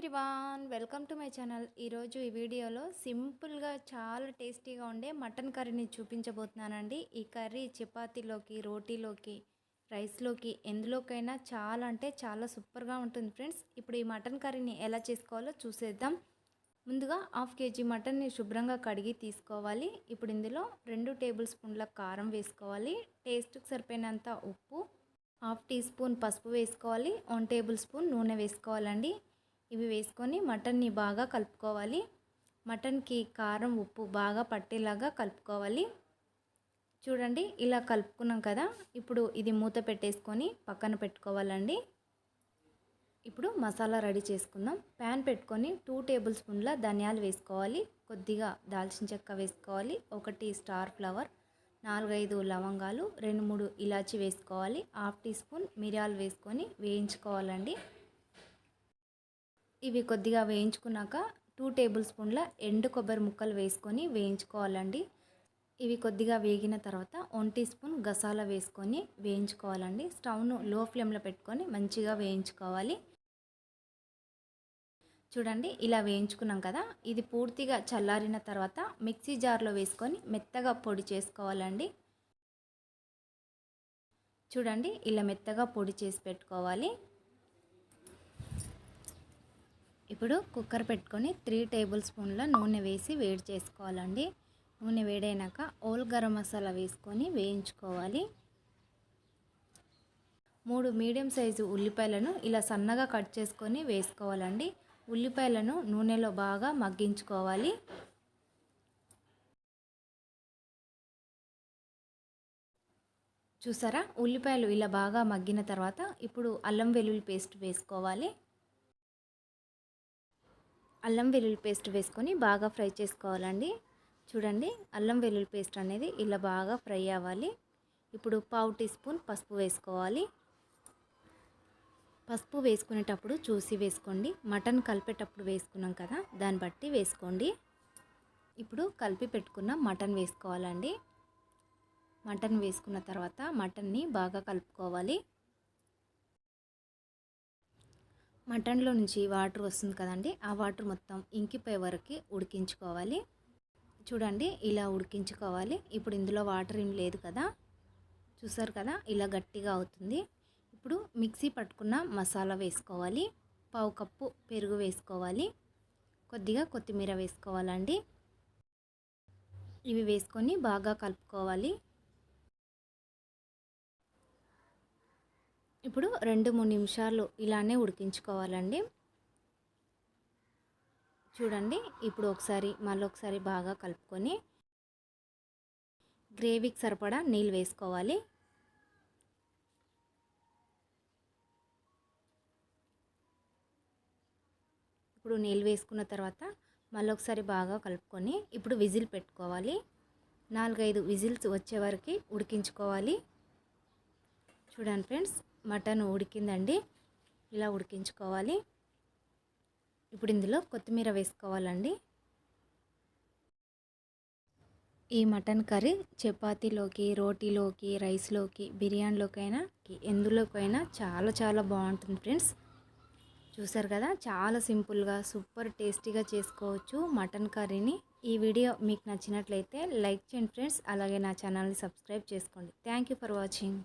Everyone welcome to my channel. ఈరోజు ఈ వీడియోలో సింపుల్గా చాలా టేస్టీగా ఉండే మటన్ కర్రీని చూపించబోతున్నానండి. ఈ కర్రీ చపాతీలోకి రోటీలోకి రైస్లోకి ఎందులోకైనా చాలా అంటే చాలా సూపర్గా ఉంటుంది ఫ్రెండ్స్. ఇప్పుడు ఈ మటన్ కర్రీని ఎలా చేసుకోవాలో చూసేద్దాం. ముందుగా హాఫ్ కేజీ మటన్ని శుభ్రంగా కడిగి తీసుకోవాలి. ఇప్పుడు ఇందులో రెండు టేబుల్ స్పూన్ల కారం వేసుకోవాలి. టేస్ట్కి సరిపోయినంత ఉప్పు హాఫ్ టీ స్పూన్ పసుపు వేసుకోవాలి. వన్ టేబుల్ స్పూన్ నూనె వేసుకోవాలండి. ఇవి వేసుకొని మటన్ని బాగా కలుపుకోవాలి. మటన్కి కారం ఉప్పు బాగా పట్టేలాగా కలుపుకోవాలి. చూడండి ఇలా కలుపుకున్నాం కదా. ఇప్పుడు ఇది మూత పెట్టేసుకొని పక్కన పెట్టుకోవాలండి. ఇప్పుడు మసాలా రెడీ చేసుకుందాం. ప్యాన్ పెట్టుకొని టూ టేబుల్ స్పూన్ల ధనియాలు వేసుకోవాలి. కొద్దిగా దాల్చిన చెక్క వేసుకోవాలి. ఒకటి స్టార్ ఫ్లవర్ నాలుగైదు లవంగాలు రెండు మూడు ఇలాచి వేసుకోవాలి. హాఫ్ టీ స్పూన్ మిరియాలు వేసుకొని వేయించుకోవాలండి. ఇవి కొద్దిగా వేయించుకున్నాక టూ టేబుల్ స్పూన్ల ఎండు కొబ్బరి ముక్కలు వేసుకొని వేయించుకోవాలండి. ఇవి కొద్దిగా వేగిన తర్వాత వన్ టీ స్పూన్ గసాల వేసుకొని వేయించుకోవాలండి. స్టవ్ను లో ఫ్లేమ్లో పెట్టుకొని మంచిగా వేయించుకోవాలి. చూడండి ఇలా వేయించుకున్నాం కదా ఇది పూర్తిగా చల్లారిన తర్వాత మిక్సీ జార్లో వేసుకొని మెత్తగా పొడి చేసుకోవాలండి. చూడండి ఇలా మెత్తగా పొడి చేసి పెట్టుకోవాలి. ఇప్పుడు కుక్కర్ పెట్టుకొని త్రీ టేబుల్ స్పూన్ల నూనె వేసి వేడి చేసుకోవాలండి. నూనె వేడైనాక ఓల్ గరం మసాలా వేసుకొని వేయించుకోవాలి. మూడు మీడియం సైజు ఉల్లిపాయలను ఇలా సన్నగా కట్ చేసుకొని వేసుకోవాలండి. ఉల్లిపాయలను నూనెలో బాగా మగ్గించుకోవాలి. చూసారా? ఉల్లిపాయలు ఇలా బాగా మగ్గిన తర్వాత ఇప్పుడు అల్లం వెల్లుల్లి పేస్ట్ వేసుకోవాలి. అల్లం వెల్లుల్లి పేస్ట్ వేసుకొని బాగా ఫ్రై చేసుకోవాలండి. చూడండి అల్లం వెల్లుల్లి పేస్ట్ అనేది ఇలా బాగా ఫ్రై అవ్వాలి. ఇప్పుడు పావు టీ స్పూన్ పసుపు వేసుకోవాలి. పసుపు వేసుకునేటప్పుడు చూసి వేసుకోండి. మటన్ కలిపేటప్పుడు వేసుకున్నాం కదా దాన్ని బట్టి వేసుకోండి. ఇప్పుడు కలిపి పెట్టుకున్న మటన్ వేసుకోవాలండి. మటన్ వేసుకున్న తర్వాత మటన్ని బాగా కలుపుకోవాలి. మటన్లో నుంచి వాటర్ వస్తుంది కదండి ఆ వాటర్ మొత్తం ఇంకిపోయే వరకు ఉడికించుకోవాలి. చూడండి ఇలా ఉడికించుకోవాలి. ఇప్పుడు ఇందులో వాటర్ ఏం లేదు కదా చూసారు కదా ఇలా గట్టిగా అవుతుంది. ఇప్పుడు మిక్సీ పట్టుకున్న మసాలా వేసుకోవాలి పావు కప్పు పెరుగు వేసుకోవాలి కొద్దిగా కొత్తిమీర వేసుకోవాలండి. ఇవి వేసుకొని బాగా కలుపుకోవాలి. ఇప్పుడు రెండు మూడు నిమిషాలు ఇలానే ఉడికించుకోవాలండి. చూడండి ఇప్పుడు ఒకసారి మళ్ళీ ఒకసారి బాగా కలుపుకొని గ్రేవీకి సరిపడా నీళ్ళు వేసుకోవాలి. ఇప్పుడు నీళ్ళు వేసుకున్న తర్వాత మళ్ళీ ఒకసారి బాగా కలుపుకొని ఇప్పుడు విజిల్ పెట్టుకోవాలి. నాలుగైదు విజిల్స్ వచ్చే వరకు ఉడికించుకోవాలి. చూడండి ఫ్రెండ్స్ మటన్ ఉడికిందండి. ఇలా ఉడికించుకోవాలి. ఇప్పుడు ఇందులో కొత్తిమీర వేసుకోవాలండి. ఈ మటన్ కర్రీ చపాతీలోకి రోటీలోకి రైస్లోకి బిర్యానీలోకైనా ఎందులోకైనా చాలా చాలా బాగుంటుంది ఫ్రెండ్స్. చూసారు కదా చాలా సింపుల్గా సూపర్ టేస్టీగా చేసుకోవచ్చు మటన్ కర్రీని. ఈ వీడియో మీకు నచ్చినట్లయితే లైక్ చేయండి ఫ్రెండ్స్. అలాగే నా ఛానల్ని సబ్స్క్రైబ్ చేసుకోండి. Thank for watching.